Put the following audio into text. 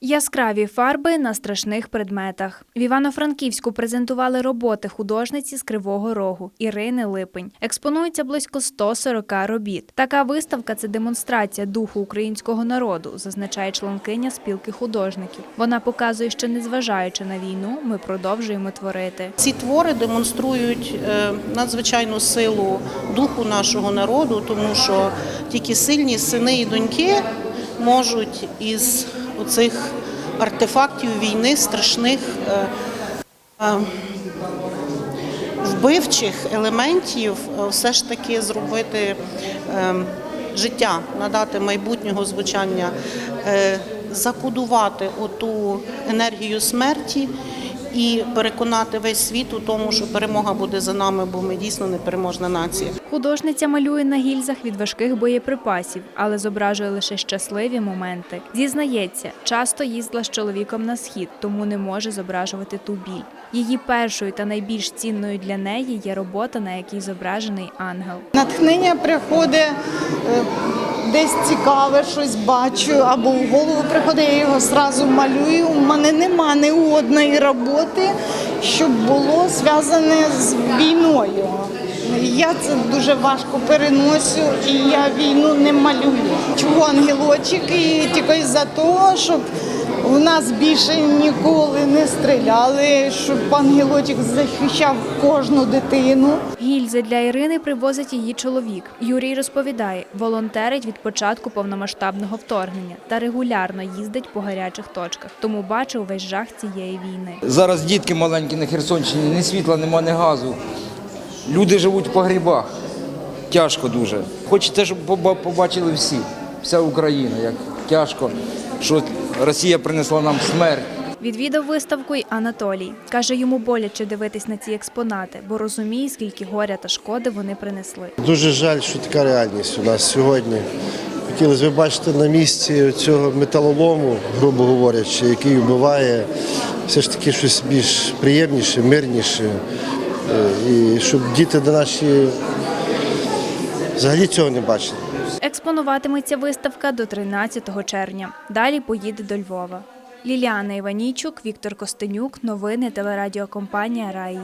Яскраві фарби на страшних предметах. В Івано-Франківську презентували роботи художниці з Кривого Рогу Ірини Липень. Експонується близько 140 робіт. Така виставка це демонстрація духу українського народу, зазначає членкиня спілки художників. Вона показує, що незважаючи на війну, ми продовжуємо творити. Ці твори демонструють е, надзвичайну силу духу нашого народу, тому що тільки сильні сини і доньки можуть із оцих артефактів війни страшних е, е, вбивчих елементів е, все ж таки зробити життя, надати майбутнього звучання, закодувати оту енергію смерті і переконати весь світ у тому, що перемога буде за нами, бо ми дійсно непереможна нація. Художниця малює на гільзах від важких боєприпасів, але зображує лише щасливі моменти. Зізнається, часто їздила з чоловіком на схід, тому не може зображувати ту біль. Її першою та найбільш цінною для неї є робота, на якій зображений ангел. Натхнення приходить е, десь цікаве, щось бачу, або в голову приходить, я його зразу малюю. У мене нема ні одної роботи, щоб було зв'язане з війною. Я це дуже важко переносю і я війну не малюю. Чого ангелочок тільки за того, щоб у нас більше ніколи не стріляли, щоб ангелочок захищав кожну дитину. Гільзи для Ірини привозить її чоловік. Юрій розповідає, волонтерить від початку повномасштабного вторгнення та регулярно їздить по гарячих точках, тому бачив весь жах цієї війни. Зараз дітки маленькі на Херсонщині, ні світла, нема, ні газу. Люди живуть в погрібах. Тяжко дуже. Хочеться, щоб побачили всі, вся Україна, як тяжко, що Росія принесла нам смерть. Відвідав виставку й Анатолій. Каже, йому боляче дивитись на ці експонати, бо розуміє, скільки горя та шкоди вони принесли. Дуже жаль, що така реальність у нас сьогодні. Хотілося б бачити на місці цього металолому, грубо говорячи, який вбиває все ж таки щось більш приємніше, мирніше. Е, І щоб діти до наші взагалі цього не бачили. Експонуватиметься виставка до 13 червня. Далі поїде до Львова. Ліліана Іванійчук, Віктор Костенюк. Новини телерадіокомпанія Раї.